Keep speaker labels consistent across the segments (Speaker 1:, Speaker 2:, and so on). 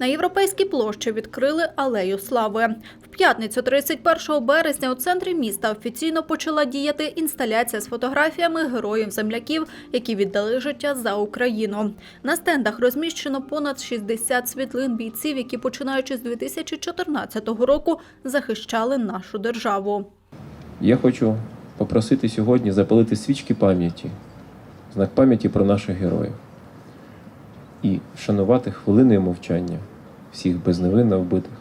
Speaker 1: На європейській площі відкрили алею слави. В п'ятницю, 31 березня, у центрі міста офіційно почала діяти інсталяція з фотографіями героїв земляків, які віддали життя за Україну. На стендах розміщено понад 60 світлин бійців, які починаючи з 2014 року захищали нашу державу.
Speaker 2: Я хочу попросити сьогодні запалити свічки пам'яті, знак пам'яті про наших героїв і вшанувати хвилиною мовчання всіх безневинно вбитих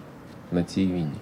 Speaker 2: на цій війні.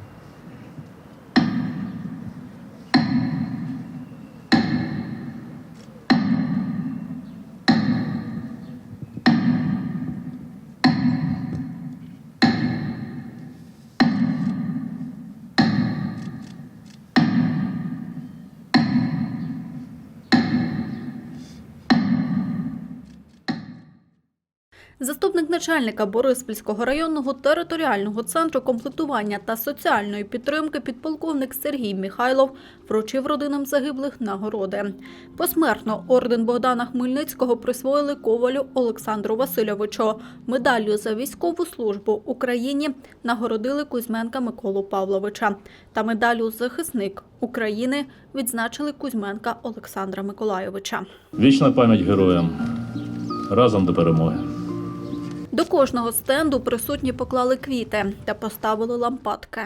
Speaker 1: Заступник начальника Бориспільського районного територіального центру комплектування та соціальної підтримки підполковник Сергій Міхайлов вручив родинам загиблих нагороди. Посмертно орден Богдана Хмельницького присвоїли ковалю Олександру Васильовичу. Медаллю за військову службу Україні нагородили Кузьменка Миколу Павловича. Та медаллю захисник України відзначили Кузьменка Олександра Миколайовича.
Speaker 3: Вічна пам'ять героям. Разом до перемоги.
Speaker 1: До кожного стенду присутні поклали квіти та поставили лампадки.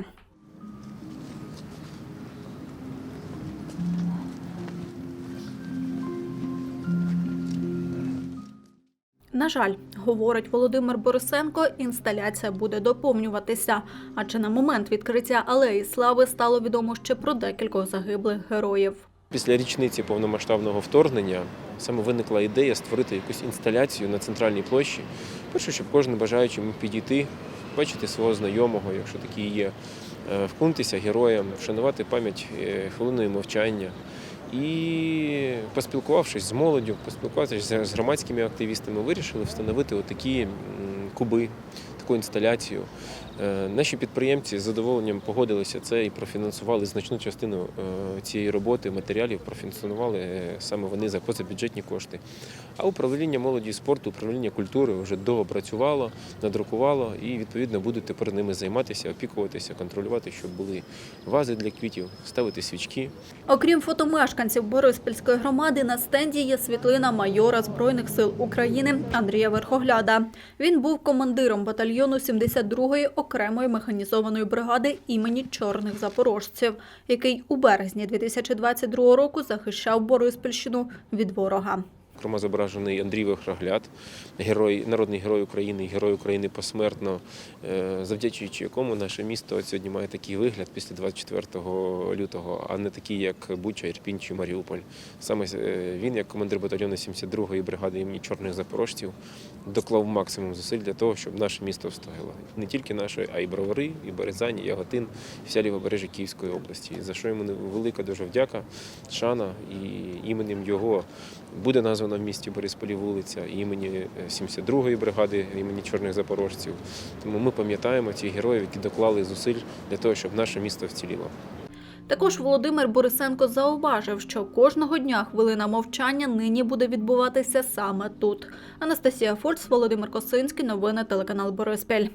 Speaker 1: На жаль, говорить Володимир Борисенко, інсталяція буде доповнюватися, адже на момент відкриття алеї слави стало відомо ще про декількох загиблих героїв.
Speaker 2: Після річниці повномасштабного вторгнення саме виникла ідея створити якусь інсталяцію на центральній площі. Перше, щоб кожен бажаючий міг підійти, бачити свого знайомого, якщо такий є, е, вклонитися героям, вшанувати пам'ять е, хвилиною мовчання. І поспілкувавшись з молоддю, поспілкувавшись з громадськими активістами, вирішили встановити отакі куби, таку інсталяцію. Е, Наші підприємці з задоволенням погодилися це і профінансували значну частину е, цієї роботи, матеріалів профінансували е, саме вони за позабюджетні кошти. А управління молоді і спорту, управління культури вже доопрацювало, надрукувало і відповідно будуть тепер ними займатися, опікуватися, контролювати, щоб були вази для квітів, ставити свічки.
Speaker 1: Окрім фотомешканців Бориспільської громади, на стенді є світлина майора Збройних сил України Андрія Верхогляда. Він був командиром батальйону 72-ї окремої механізованої бригади імені чорних запорожців, який у березні 2022 року захищав Бориспільщину від ворога.
Speaker 2: Зокрема, зображений Андрій Вихрогляд, герой, народний герой України, герой України посмертно, е, завдячуючи якому наше місто сьогодні має такий вигляд після 24 лютого, а не такий, як Буча, Ірпінь чи Маріуполь. Саме е, він, як командир батальйону 72-ї бригади імені чорних запорожців, доклав максимум зусиль для того, щоб наше місто встояло. Не тільки наше, а й Бровари, і Березань, і Яготин, і вся лівобережжя Київської області. За що йому велика дуже вдяка, шана і іменем його буде названа в місті Борисполі вулиця імені е, 72-ї бригади імені чорних запорожців. Тому ми пам'ятаємо цих героїв, які доклали зусиль для того, щоб наше місто вціліло.
Speaker 1: Також Володимир Борисенко зауважив, що кожного дня хвилина мовчання нині буде відбуватися саме тут. Анастасія Фольц, Володимир Косинський, новини телеканал Бориспіль.